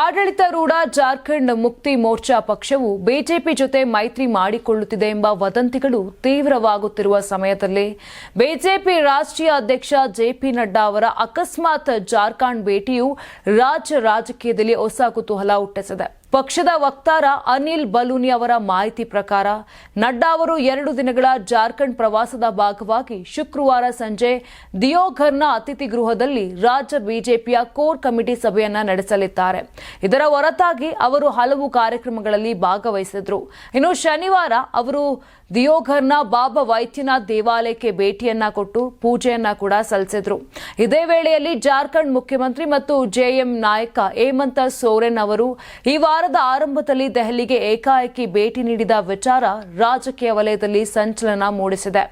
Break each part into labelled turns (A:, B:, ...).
A: ಆಡಳಿತಾರೂಢ ಜಾರ್ಖಂಡ್ ಮುಕ್ತಿ ಮೋರ್ಚಾ ಪಕ್ಷವು ಬಿಜೆಪಿ ಜೊತೆ ಮೈತ್ರಿ ಮಾಡಿಕೊಳ್ಳುತ್ತಿದೆ ಎಂಬ ವದಂತಿಗಳು ತೀವ್ರವಾಗುತ್ತಿರುವ ಸಮಯದಲ್ಲಿ ಬಿಜೆಪಿ ರಾಷ್ಟ್ರೀಯ ಅಧ್ಯಕ್ಷ ಜೆಪಿ ನಡ್ಡಾ ಅವರ ಅಕಸ್ಮಾತ್ ಜಾರ್ಖಂಡ್ ಭೇಟಿಯು ರಾಜ್ಯ ರಾಜಕೀಯದಲ್ಲಿ ಹೊಸ ಕುತೂಹಲ ಹುಟ್ಟಿಸಿದೆ. ಪಕ್ಷದ ವಕ್ತಾರ ಅನಿಲ್ ಬಲೂನಿ ಅವರ ಮಾಹಿತಿ ಪ್ರಕಾರ, ನಡ್ಡಾ ಅವರು ಎರಡು ದಿನಗಳ ಜಾರ್ಖಂಡ್ ಪ್ರವಾಸದ ಭಾಗವಾಗಿ ಶುಕ್ರವಾರ ಸಂಜೆ ದಿಯೋಘರ್ನ ಅತಿಥಿ ಗೃಹದಲ್ಲಿ ರಾಜ್ಯ ಬಿಜೆಪಿಯ ಕೋರ್ ಕಮಿಟಿ ಸಭೆಯನ್ನ ನಡೆಸಲಿದ್ದಾರೆ. ಇದರ ಹೊರತಾಗಿ ಅವರು ಹಲವು ಕಾರ್ಯಕ್ರಮಗಳಲ್ಲಿ ಭಾಗವಹಿಸಿದ್ರು. ಇನ್ನು ಶನಿವಾರ ಅವರು ದಿಯೋಘರ್ನ ಬಾಬಾ ವೈದ್ಯನಾಥ್ ದೇವಾಲಯಕ್ಕೆ ಭೇಟಿಯನ್ನ ಕೊಟ್ಟು ಪೂಜೆಯನ್ನ ಕೂಡ ಸಲ್ಲಿಸಿದ್ರು. ಇದೇ ವೇಳೆಯಲ್ಲಿ ಜಾರ್ಖಂಡ್ ಮುಖ್ಯಮಂತ್ರಿ ಮತ್ತು ಜೆಎಂ ನಾಯಕ ಹೇಮಂತ ಸೋರೆನ್ ಅವರು ಈ ವಾರದ ಆರಂಭದಲ್ಲಿ ದೆಹಲಿಗೆ ಏಕಾಏಕಿ ಭೇಟಿ ನೀಡಿದ ವಿಚಾರ ರಾಜಕೀಯ ವಲಯದಲ್ಲಿ ಸಂಚಲನ ಮೂಡಿಸಿದೆ.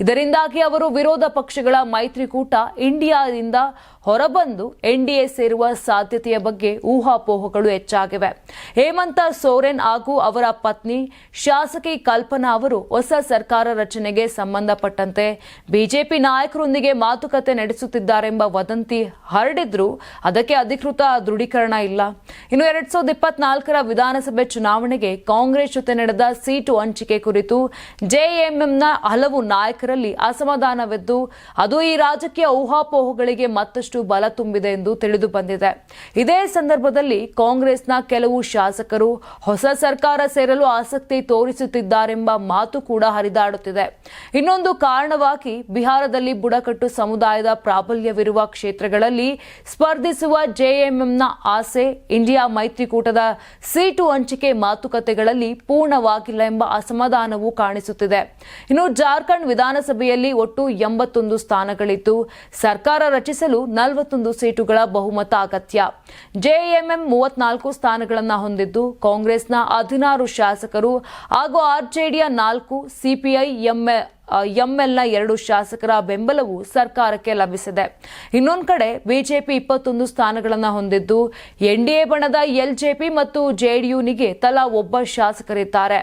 A: ಇದರಿಂದಾಗಿ ಅವರು ವಿರೋಧ ಪಕ್ಷಗಳ ಮೈತ್ರಿಕೂಟ ಇಂಡಿಯಾದಿಂದ ಹೊರಬಂದು ಎನ್ಡಿಎ ಸೇರುವ ಸಾಧ್ಯತೆಯ ಬಗ್ಗೆ ಊಹಾಪೋಹಗಳು ಹೆಚ್ಚಾಗಿವೆ. ಹೇಮಂತ ಸೋರೆನ್ ಹಾಗೂ ಅವರ ಪತ್ನಿ ಶಾಸಕಿ ಕಲ್ಪನಾ ಅವರು ಹೊಸ ಸರ್ಕಾರ ರಚನೆಗೆ ಸಂಬಂಧಪಟ್ಟಂತೆ ಬಿಜೆಪಿ ನಾಯಕರೊಂದಿಗೆ ಮಾತುಕತೆ ನಡೆಸುತ್ತಿದ್ದಾರೆಂಬ ವದಂತಿ ಹರಡಿದ್ರು ಅದಕ್ಕೆ ಅಧಿಕೃತ ದೃಢೀಕರಣ ಇಲ್ಲ. ಇನ್ನು ಎರಡ್ ಸಾವಿರದ ಇಪ್ಪತ್ನಾಲ್ಕರ ವಿಧಾನಸಭೆ ಚುನಾವಣೆಗೆ ಕಾಂಗ್ರೆಸ್ ಜೊತೆ ನಡೆದ ಸೀಟು ಹಂಚಿಕೆ ಕುರಿತು ಜೆಎಂಎಂನ ಹಲವು ನಾಯಕರಲ್ಲಿ ಅಸಮಾಧಾನವಿದ್ದು, ಅದು ಈ ರಾಜಕೀಯ ಊಹಾಪೋಹಗಳಿಗೆ ಮತ್ತಷ್ಟು ಬಲ ತುಂಬಿದೆ ಎಂದು ತಿಳಿದು ಬಂದಿದೆ. ಇದೇ ಸಂದರ್ಭದಲ್ಲಿ ಕಾಂಗ್ರೆಸ್ನ ಕೆಲವು ಶಾಸಕರು ಹೊಸ ಸರ್ಕಾರ ಸೇರಲು ಆಸಕ್ತಿ ತೋರಿಸುತ್ತಿದ್ದಾರೆಂಬ ಮಾತು ಕೂಡ ಹರಿದಾಡುತ್ತಿದೆ. ಇನ್ನೊಂದು ಕಾರಣವಾಗಿ ಬಿಹಾರದಲ್ಲಿ ಬುಡಕಟ್ಟು ಸಮುದಾಯದ ಪ್ರಾಬಲ್ಯವಿರುವ ಕ್ಷೇತ್ರಗಳಲ್ಲಿ ಸ್ಪರ್ಧಿಸುವ ಜೆಎಂಎಂನ ಆಸೆ ಇಂಡಿಯಾ ಮೈತ್ರಿಕೂಟದ ಸೀಟು ಹಂಚಿಕೆ ಮಾತುಕತೆಗಳಲ್ಲಿ ಪೂರ್ಣವಾಗಿಲ್ಲ ಎಂಬ ಅಸಮಾಧಾನವೂ ಕಾಣಿಸುತ್ತಿದೆ. ಇನ್ನು ಜಾರ್ಖಂಡ್ ವಿಧಾನಸಭೆಯಲ್ಲಿ ಒಟ್ಟು ಎಂಬತ್ತೊಂದು ಸ್ಥಾನಗಳಿದ್ದು, ಸರ್ಕಾರ ರಚಿಸಲು ನಲವತ್ತೊಂದು ಸೀಟುಗಳ ಬಹುಮತ ಅಗತ್ಯ. ಜೆಎಂಎಂ ಮೂವತ್ನಾಲ್ಕು ಸ್ಥಾನಗಳನ್ನು ಹೊಂದಿದ್ದು, ಕಾಂಗ್ರೆಸ್ನ ಹದಿನಾರು ಶಾಸಕರು ಹಾಗೂ ಆರ್ಜೆಡಿಯ ನಾಲ್ಕು, ಸಿಪಿಐ, ಎಂಎ ಎಂಎಲ್ನ ಎರಡು ಶಾಸಕರ ಬೆಂಬಲವು ಸರ್ಕಾರಕ್ಕೆ ಲಭಿಸಿದೆ. ಇನ್ನೊಂದು ಕಡೆ ಬಿಜೆಪಿ ಇಪ್ಪತ್ತೊಂದು ಸ್ಥಾನಗಳನ್ನು ಹೊಂದಿದ್ದು ಎನ್ಡಿಎ ಬಣದ ಎಲ್ಜೆಪಿ ಮತ್ತು ಜೆಡಿಯುನಿಗೆ ತಲಾ ಒಬ್ಬ ಶಾಸಕರಿದ್ದಾರೆ.